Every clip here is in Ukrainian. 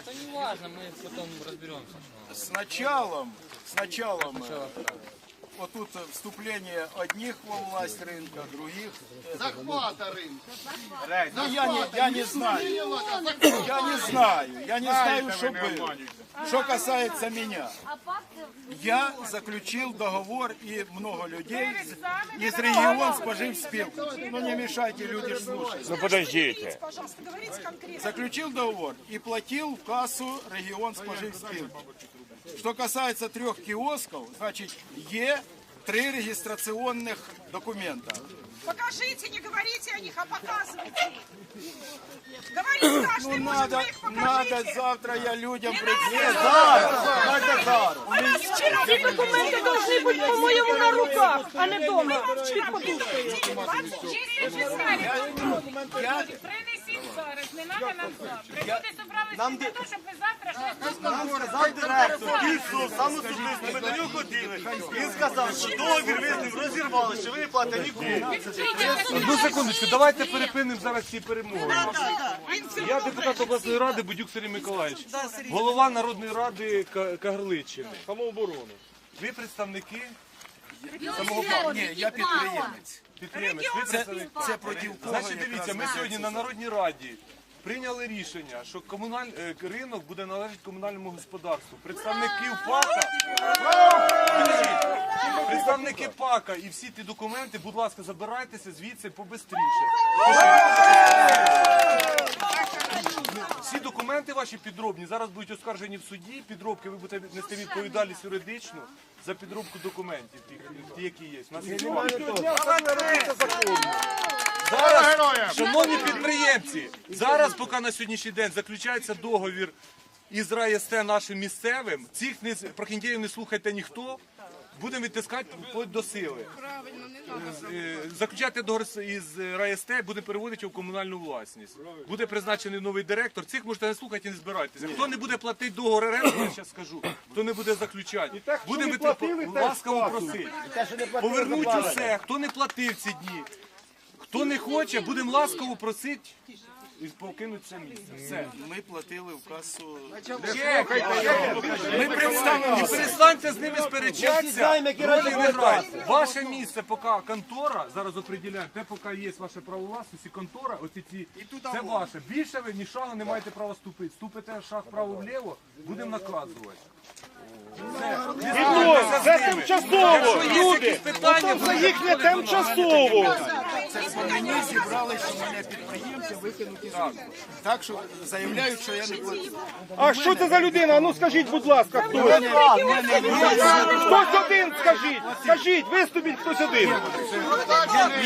Это не важно, мы потом разберемся. С началом, с началом, э, вот тут э, вступление одних во власть рынка, других. Захвата рынка. Ну, я не, я не знаю, я не знаю, я не знаю, что было. Что касается меня, я заключил договор и много людей из регион споживспилки. Ну не мешайте, люди ж слушают. Ну подождите. Пожалуйста, говорите конкретно. Заключил договор и платил в кассу регион споживспилки. Что касается трех киосков, значит, Е три регистрационных документа. Покажите, не говорите о них, а показывайте. Говорите каждый, Ну может, надо, вы их надо покажите. завтра я людям Не прийти. надо. Зараз, надо зараз. У нас вчера Ці документи повинні бути, по-моєму, на руках, а не вдома. Під подушкою. Я, Принесіть зараз, не треба нам завтра. Люди зібралися для того, щоб ви завтра щось Сказав директор, сам особисто, ми до нього ходили. Він сказав, що договір ви з ним розірвали, що ви не платите нікому. Одну секундочку, давайте перепинимо зараз ці перемоги. Я депутат обласної ради Будюк Сергій Миколаївич, голова Народної ради К- Кагарличини, самооборони. Ви представники самого ні, я підприємець. підприємець, ви Це, представник. це проти кого Значить, дивіться, ми ми сьогодні на Народній раді прийняли рішення, що комуналь... е, ринок буде належати комунальному господарству. Представники ПАКа, представники ПАКа і всі ті документи, будь ласка, забирайтеся звідси побистріше. Всі документи ваші підробні зараз будуть оскаржені в суді. Підробки ви будете нести відповідальність юридичну за підробку документів, ті, ті, які є. У нас є Зараз, шановні підприємці, зараз, поки на сьогоднішній день заключається договір із РайСТ нашим місцевим, цих не, прохіндіїв не слухайте ніхто, будемо відтискати вплоть до сили. Е, е, Заключати договір із РайСТ, буде переводити в комунальну власність. Буде призначений новий директор. Цих можете не слухати і не збирайтеся. Хто не буде платити договор оренди, я зараз скажу, хто не буде заключати, будемо ласкаво просити. Повернуть усе, хто не платив ці дні. Хто не хоче, будемо ласково просити і покинути це місце. Все. Ми платили в касу. Ми представимо, і перестаньте з ними сперечатися. Ролі не грайте. Ваше місце, поки контора, зараз определяємо, те, поки є ваше право власності, контора, оці ці, це ваше. Більше ви ні шагу не маєте права ступити. Ступите шаг вправо-вліво, будемо наказувати. Це тимчасово, люди. Питання Це їхнє тимчасово. Це мені зібрали, що мене підприємці викинуть із ринку. Так що заявляють, що я не платив. А що це за людина? А Ну скажіть, будь ласка, хто? Хтось один скажіть. Скажіть, виступіть хтось один.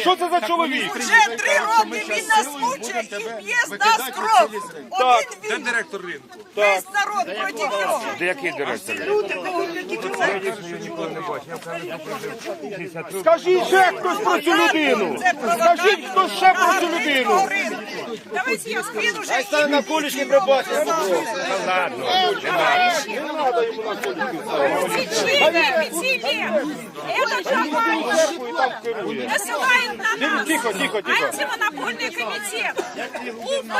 Що це за чоловік? Вже три роки він нас мучає і б'є з нас кров. Один Де він, директор ринку? весь народ проти нього. Який директор? Скажіть ще хтось про цю людину. Скажіть, хто ще про цю людину. Давайте я скину вже. на колішні пробачення. Официально, официально. Это компания насылает на нас Тихо, тихо, тихо. антимонопольный комитет. УП.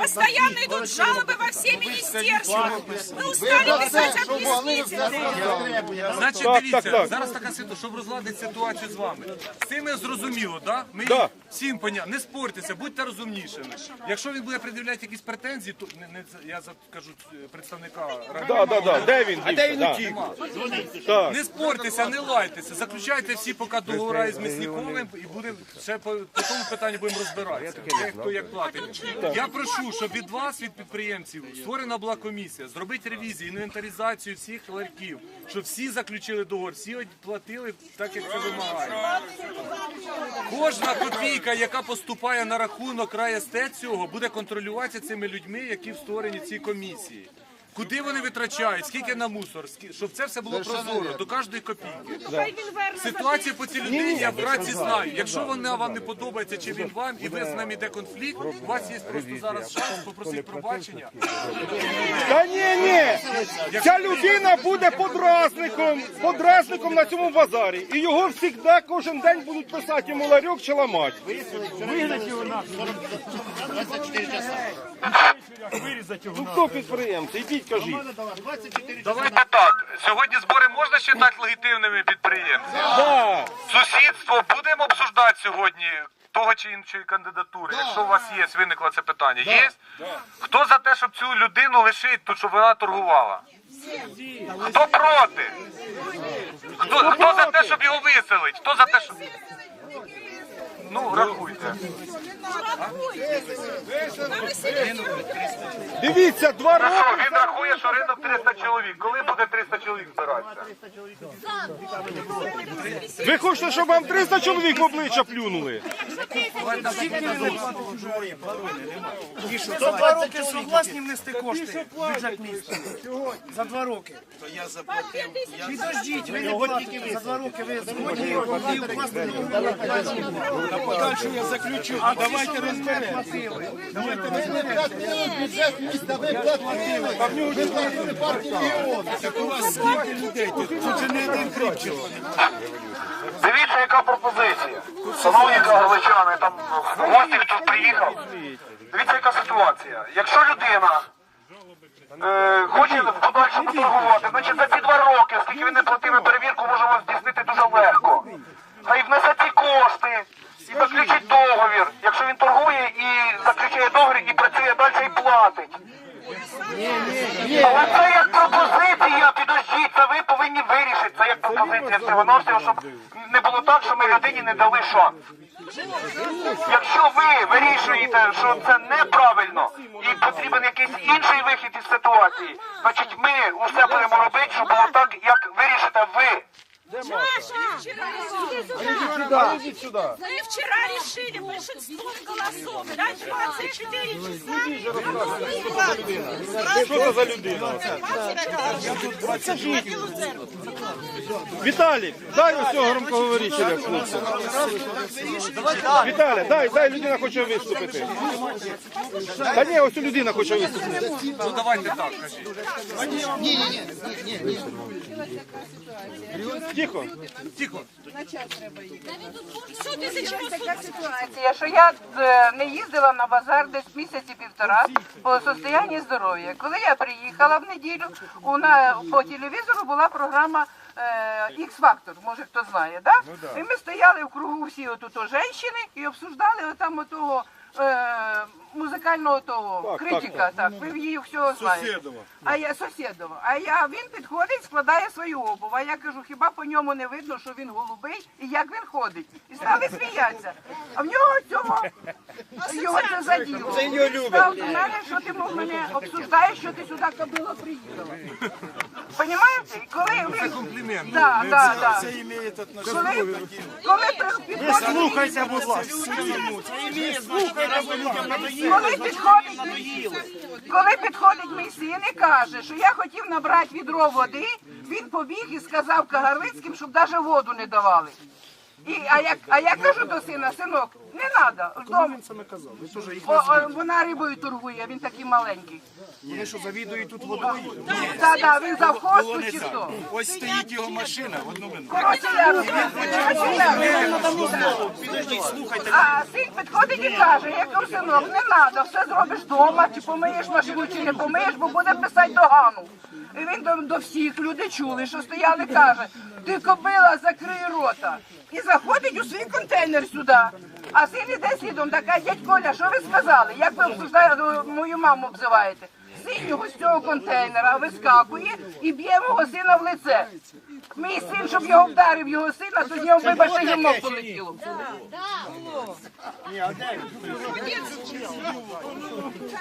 Постоянно идут жалобы во все министерства. Мы устали писать объяснительные. Значить, Так, дивіться, так, так. зараз така ситуація, щоб розладити ситуацію з вами. З цим зрозуміло, да? Ми Да. всім понятно. Не спортеся, будьте розумнішими. Якщо він буде пред'являти якісь претензії, то не, не це- я кажу представника ради. Да, да, да. Де він? А де він утік? Так. Не спортеся, не лайтеся, заключайте всі поки договори із Мисніковим і будемо ще по, по тому питанню будемо розбиратися. Хто як платить. Я прошу, щоб від вас, від підприємців, створена була комісія, зробити ревізію, інвентаризацію всіх ларьків, щоб всі заключили договор, всі платили так, як це вимагає. Кожна копійка, яка поступає на рахунок РайСТ цього, буде контролюватися цими людьми, які в створенні цій комісії. Куди вони витрачають, скільки на мусор, скі- щоб це все було прозоро до кожної копійки. Хай він верне. Ситуацію по цій людині я вкратці знаю. Якщо вона вам не подобається, чи він вам, і ви з нами йде конфлікт, у вас є просто зараз шанс попросити пробачення. Та ні, ні. Ця людина буде подразником, подразником на цьому базарі. І його завжди кожен день будуть писати йому ларьок чи ламати. Вигнать його 24 часа. Ну хто підприємці? Ідіть кажіть. Давайте так. Сьогодні збори можна вважати легітимними підприємцями? Да. Сусідство будемо обсуждати сьогодні того чи іншої кандидатури. Якщо у вас є, виникло це питання. Є? Хто за те, щоб цю людину лишити тут, щоб вона торгувала? Хто проти? Хто, хто за те, щоб його виселити? Хто за те, щоб. Ну, рахуйте. Дивіться, два роки. що, він рахує, що ринок 300 чоловік. Коли буде 300 чоловік збиратися? Ви хочете, щоб вам 300 чоловік в обличчя плюнули? За два роки согласні внести кошти в бюджет міста. За два роки. Підождіть, ви не платите. За два роки ви згодні і укласти на подальше я заключу. А давайте розберемо. Бюджет міста ви платили. Ви платили партію регіону. Так у вас скільки людей тут? Тут же не один. Дивіться, яка пропозиція. Шановні галичани, там гості, хто приїхав. Дивіться, яка ситуація. Якщо людина е, хоче в подальшому торгувати, значить за ці два роки, скільки він не платив перевірку, можемо здійснити дуже легко. Хай внесе ці кошти і заключить договір. Якщо він торгує і заключає договір і працює далі і платить. Але це як пропозиція, підождіть, це ви повинні вирішити. Це як всього щоб не було так, що ми людині не дали шанс. Якщо ви вирішуєте, що це неправильно і потрібен якийсь інший вихід із ситуації, значить ми усе будемо робити, щоб було так, як вирішите ви. Ідіть сюди. Мы вчера решили большинством голосов дать 24 часа. Що це за людина? Віталік, дай ось цього громкоговорителя хлопця. Віталя, дай, дай, людина хоче виступити. Та ні, ось людина хоче виступити. Ну давайте так, кажіть. Тихо. Что ты за чего Така ситуація, що я е, не їздила на базар десь місяці півтора по состоянні здоров'я. Коли я приїхала в неділю, у на по телевізору була програма X Factor, може хто знає, да? І ми стояли в кругу всі отут жінки і обсуждали отам отого е, музикального того Так, критика. Так, ви її всього знаєте. Сусідова. А я сусідова. А я він підходить, складає свою обув. А я кажу, хіба по ньому не видно, що він голубий і як він ходить? І стали сміятися. А в нього цього його це заділо. Це його любить. Став до мене, що ти мов мене обсуждаєш, що ти сюди кобила приїхала. Понімаєте? І коли він... комплімент. Да, да, да. Це має. Коли, коли підходить Слухайте, будь ласка. Коли підходить, коли підходить мій син і каже, що я хотів набрати відро води, він побіг і сказав Кагарлицьким, щоб навіть воду не давали. І, а, я, а я кажу до сина, синок, не треба, вдома. О, о, вона рибою торгує, він такий маленький. Вони що завідують тут водою? Так, так, він Було завхозку чи хто. Ось стоїть його машина, в одну минуту. Коротше, я А син підходить і каже, я кажу, синок, не треба, все зробиш вдома, чи помиєш машину, чи не помиєш, бо буде писати догану. І він до, до всіх люди чули, що стояли, каже, ти кобила, закрий рота. І заходить у свій контейнер сюди. А син іде слідом, така, дядь Коля, що ви сказали? Як ви мою маму обзиваєте? Син його з цього контейнера. Вискакує і б'є мого сина в лице. Мій син, щоб його вдарив його сина, то з нього вибачте гімно полетіло.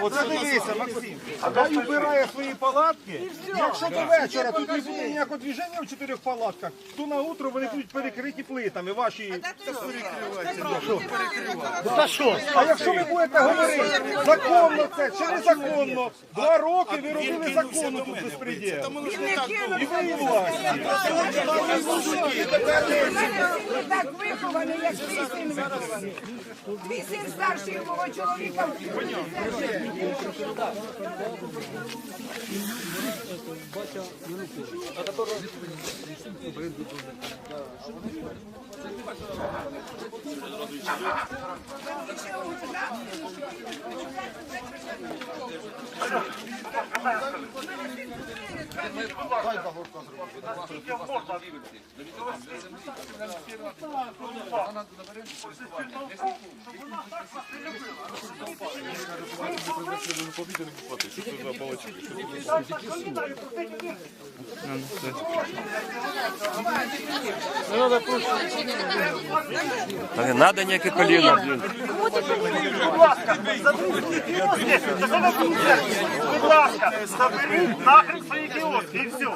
Оце дивися, Максим. Хай убирає свої палатки. Якщо до вечора тут не буде ніякого движення в чотирьох палатках, то на утро вони будуть перекриті плитами. Ваші Та що? А якщо ви будете говорити законно це чи незаконно, два роки ви робили законно тут безпреділ. І ви і власті. Ви так вихований, як твій син вихований. Твій син старший мого чоловіка. Thank you. Не надо ніяке коліно, кіоски і все.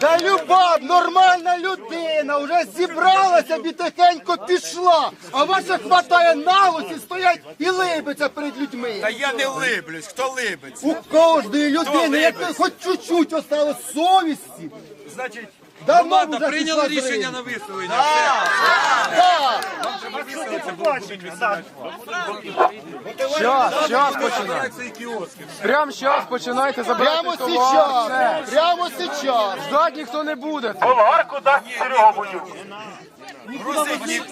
Да люба нормальна людина вже зібралася і тихенько пішла, а ваша хватає наголосі, стоять і либиться перед людьми. Та я не либлюсь, хто либиться? У кожної людини, як хоч чуть-чуть осталось совісті, Значить, Команда прийняла рішення на. Щас, щас кіоски. Прямо щас починайте забирати Прямо товар. сейчас, прямо сейчас. Ждать ніхто не буде. Болгарку дасть грузить ні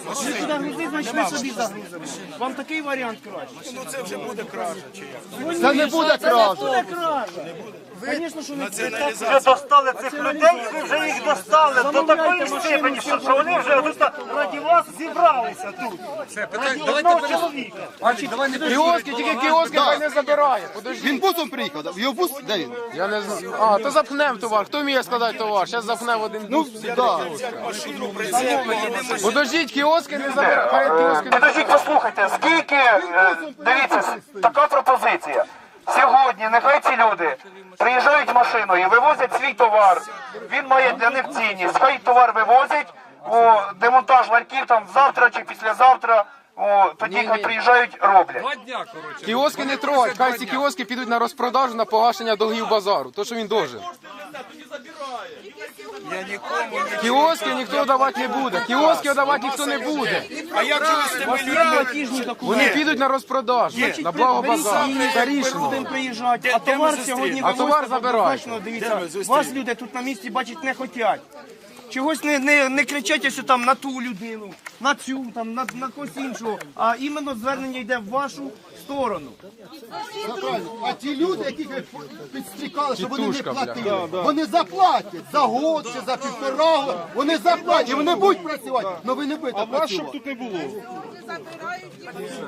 Вам такий варіант краще. Ну це вже буде кража як? Це не буде кража. Націоналізація. Ви достали цих людей, ви вже їх достали до такої степені, що що вони вже тут раді вас зібралися тут. Все, питання, давайте одного чоловіка. Альчик, давай не Кіоски, тільки кіоски хай не забирає. Подожди. Він бусом приїхав, да? його бус, де він? Я не знаю. А, то запхнем товар. Хто вміє складати товар? Зараз запхнем в один бус. Да. Подождіть, кіоски не забирає. Хай кіоски не Підождіть, послухайте, скільки, е, дивіться, така пропозиція. Сьогодні нехай ці люди приїжджають машиною, вивозять свій товар. Він має для них цінність. Хай товар вивозять, у демонтаж ларьків там завтра чи післязавтра. О, тоді хай приїжджають, роблять. Два дня, коротше. Кіоски не трогать. Хай ці кіоски підуть на розпродажу на погашення долгів базару. То, що він должен. Я нікому не Кіоски ніхто давати не буде. Кіоски давати ніхто не буде. А як же ви з тими людьми? Вони підуть на розпродажу, на благо базару. Це рішено. приїжджати, а товар сьогодні А товар забирають. Дивіться, вас люди тут на місці бачить не хочуть. Чогось не, не, не кричать, що там на ту людину, на цю, там, на, на когось іншого, а іменно звернення йде в вашу сторону. А ті люди, ви підстрікали, що вони не платили, вони заплатять за год чи за півтора года, вони заплатять, вони будуть працювати, але ви не будете працювати. не було. В карманах я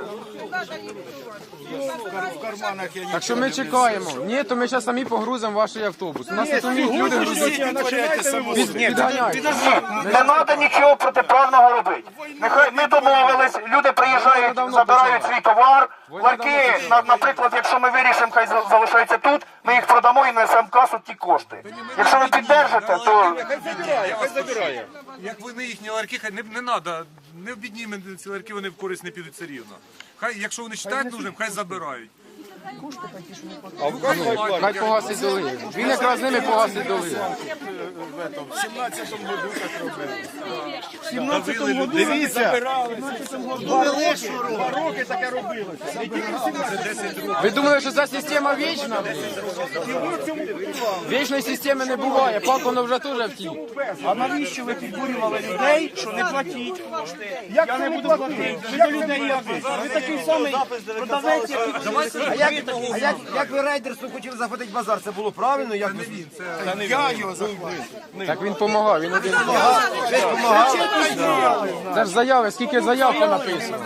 Так що ми чекаємо. Ні, то ми зараз самі погрузимо ваш автобус. У нас не вміють люди грузити. Відтворяйте само Не треба нічого протиправного робити. Нехай ми домовились, люди приїжджають, давно забирають свій товар. Ларки, на- наприклад, якщо ми вирішимо, хай за- залишаються тут, ми їх продамо і несемо в касу ті кошти. Якщо ви піддержите, то. Як вони їхні ларки, хай не, не треба, не обіднімо ці ларки, вони в користь не підуть все рівно. Хай, якщо вони вважають нужним, хай забирають. Хай погасить доли. Він якраз з ними погасить доли. В 17-му году так робили. В 17 году Дивіться, два роки таке робилося. Ви думали, що ця система вічна? Вічної системи не буває, пак воно вже теж втік. А навіщо ви підбурювали людей, що не платіть? Я не буду платити. Ви до людей ви? Ви такий самий продавець, як і А як, як ви рейдерству хотіли захватити базар, це було правильно? Як ви? я його захопив. Так він допомагав, він один. Це ж заяви, скільки заяв написано.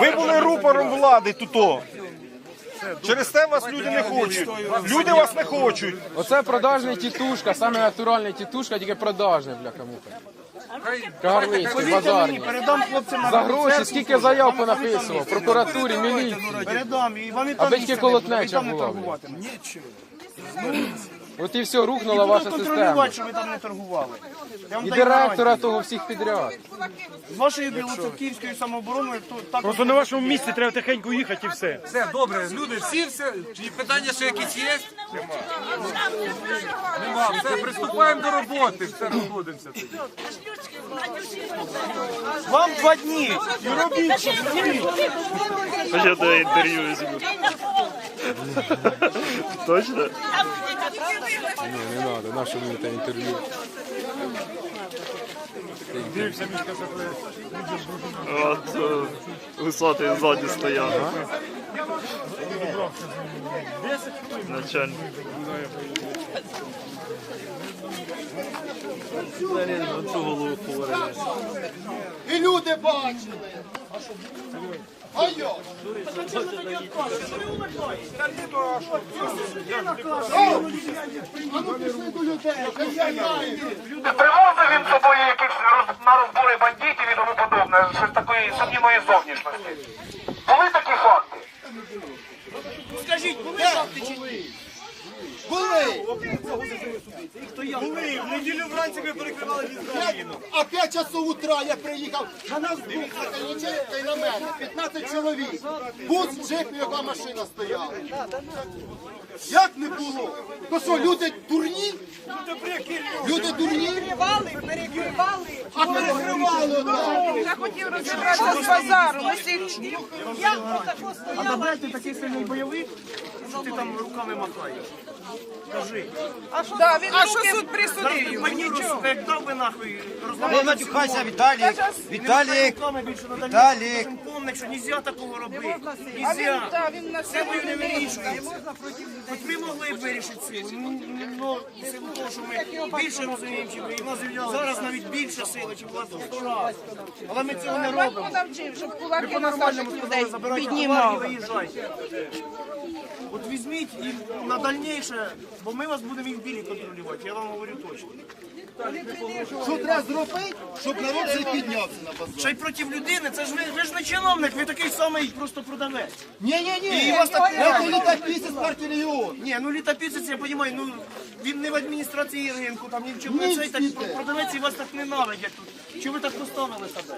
Ви були рупором влади тут. Через те вас люди не хочуть. Люди вас не хочуть. Оце продажний тітушка, саме натуральний тітушка, тільки продажний, бляха муха. Кагарлицький, базарний. Передам хлопцям на За гроші скільки заяв понаписував, прокуратурі, міліції. Передам, і вони там не колотнеча там не була. Нічого. От і все, рухнула ваша система. контролювати, що ви там не торгували. Я вам І даю директора гарантію. того всіх підряд. З вашою білоцерківською самообороною то так Просто на вашому місці треба тихенько їхати і все. Все, добре, люди, всі все. Чи питання ще якісь є? Нема. Все, приступаємо до роботи. Все, розходимося тоді. вам два дні. І робіть, що. Я даю інтерв'ю візьму. Точно? Не треба, на що мені те інтерв'ю. От е, висоти ззаді стояв. Начальник. І люди бачили. А я? О! А ну пішли до людей, я знаю. Привозив він з собою якихось на розбори бандитів і тому подобне, щось такої сумнівної зовнішності. Були такі факти? Скажіть, були факти чи ні? Були. Були, в вранці ми перекривали Україну. А 5 часов утра я приїхав, на нас був Калінченка і на мене, 15 чоловік. Бус, джип і яка машина стояла. Як не було? То що, люди дурні? Люди дурні? Перекривали, перекривали. А перекривали одна. Я хотів розібратися з всіх Я отако стояла. такий сильний бойовик, що ти там руками махаєш. Кажи. А що, Да, він а руки що суд присудив йому? Нічого. Як дав би нахуй, Не матюхайся, Віталік! Віталік! більше надалі. Віталік! Помник, що нельзя такого робити. А він, Нельзя. да, він на Це ми не вирішуємо. От ми могли б вирішити силу. Ну, ну, в силу того, що ми більше розуміємо, чим ви. І в нас зараз навіть більше сили, чим влада сто разів. Але ми цього не робимо. Батько навчив, щоб кулаки на по-нормальному наших людей піднімав. виїжджайте. От візьміть і на дальніше, бо ми вас будемо і в білі контролювати, я вам говорю точно. Що треба зробити, щоб народ цей піднявся на базар? Ще й проти людини, це ж ви, ви ж не чиновник, ви такий самий просто продавець. Ні-ні-ні, І вас так це літописець партії регіон. Ні, ну літописець, я розумію, ну він не в адміністрації ринку, там ні в чому. Ні, Цей так продавець і вас так ненавидять тут. Чого ви так поставили себе?